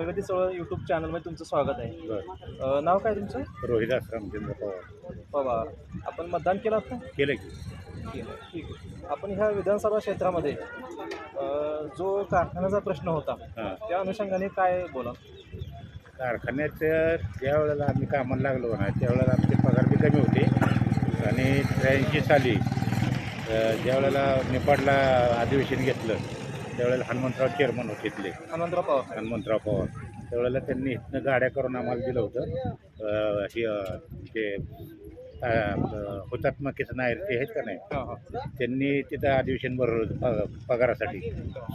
प्रगती चळवळ यूट्यूब चॅनलमध्ये तुमचं स्वागत आहे. बरं. अ, नाव काय तुमचं? रोहिदास रामचंद्र पवार. बाबा आपण मतदान केलं का केलं की. केलं. ठीक आहे. आपण ह्या विधानसभा क्षेत्रामध्ये अ, जो कारखान्याचा प्रश्न होता हां. त्या अनुषंगाने काय बोला कारखान्यात ज्या वेळेला आम्ही कामाला लागलो ना त्यावेळेला आमचे पगार बी कमी होते. आणि त्र्याऐंशी साली अं, ज्या वेळेला नेपाळला अधिवेशन घेतलं त्यावेळेला हनुमंतराव चेअरमन होते इथले आनंदराव पवार. हनुमंतराव पवार. त्यावेळेला त्यांनी इथनं गाड्या करून आम्हाला दिलं होतं. हे ते हुतात्मा नायर ते आहेत का नाही? त्यांनी तिथं अधिवेशन भरवलं होतं पग पगारासाठी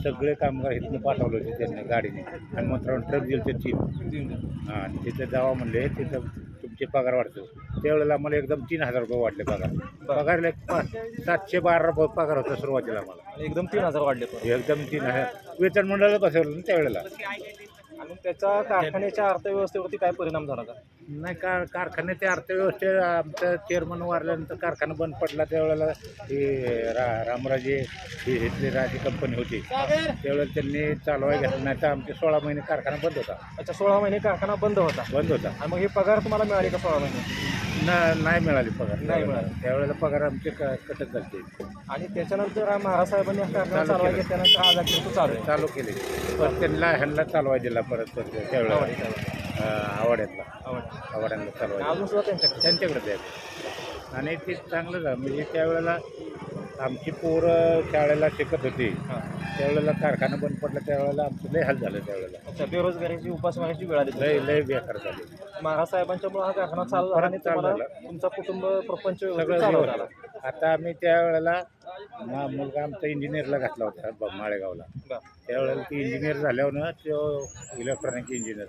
सगळे कामगार इथनं पाठवले होते त्यांनी गाडीने. हनुमंतराव ट्रक दिले ते तीन. हां तिथं जावा म्हणले तिथं तुमचे पगार वाढतो. त्यावेळेला आम्हाला एकदम तीन हजार रुपये वाढले पगार. पगारला एक पा- सातशे बारा रुपये पगार होता सुरुवातीला आणि एकदम तीन हजार वाढले परत एकदम तीन हजार. वेतन मंडळ बसवलं ना त्यावेळेला. आणि त्याचा कारखान्याच्या अर्थव्यवस्थेवरती काय परिणाम झाला का नाही कार कारखान्याच्या अर्थव्यवस्थे आमचं चेअरमन वारल्यानंतर कारखाना बंद पडला. त्यावेळेला हे रा रामराजे ही इथली राजी कंपनी होती. त्यावेळेला त्यांनी चालवाय घेतलं नाही तर आमचे सोळा महिने कारखाना बंद होता. अच्छा सोळा महिने कारखाना बंद होता? बंद होता. आणि मग हे पगार तुम्हाला मिळाले का सोळा महिने? न नाही मिळाली पगार. नाही मिळाली. त्यावेळेला पगार आमचे क- कटक झाले आणि त्याच्यानंतर हा महाराजसाहेबांनी हा कारखाना चालू केलं. घेतल्यानंतर आज अखेर तो चालू आहे. चालू केले. पण त्यांना ह्यांना चालवाय दिला परत त्यावेळेला. अं, आवाड्यातला. आवड. आवाड्यांना चालवाय दिला. अजून सुद्धा त्यांच्याकडे त्यांच्याकडे द्यायचं आणि ते चांगलं झालं. म्हणजे त्यावेळेला आमची पोरं शाळेला शिकत होती. हां. त्यावेळेला कारखाना बंद पडला. त्यावेळेला आमचं लय हाल झालं त्यावेळेला. अच्छा बेरोजगारीची उपासमारीची वेळ आली लय लय बेकार झाले. महाराज साहेबांच्यामुळे हा कारखाना चालू झाला आणि चालू झाला. तुमचा कुटुंब प्रपंच सगळं आता आम्ही त्यावेळेला मा मुलगा आमचा इंजिनियरला घातला होता ब- माळेगावला. त्यावेळेला ती इंजिनियर झाल्यावर तो इलेक्ट्रॉनिक इंजिनियर.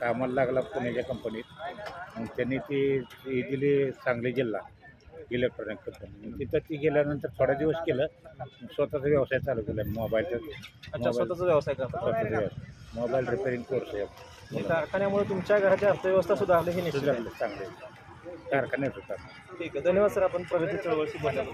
कामाला लागला पुण्याच्या कंपनीत मग त्यांनी ती ती दिली सांगली जिल्हा इलेक्ट्रॉनिक कंपनी मग तिथं ती गेल्यानंतर थोडा दिवस केलं मग स्वतःचा व्यवसाय चालू केला मोबाईलचा अच्छा स्वतःचा व्यवसाय करता. स्वतःचा व्यवसाय. मोबाईल रिपेअरिंग कोर्स आहे. आणि कारखान्यामुळे तुमच्या घराची अर्थव्यवस्था सुधारली ही निश्चित आहे. सुधारले चांगले. कारखान्यात होता ठीक आहे धन्यवाद सर आपण प्रगती चळवळशी बोलल्या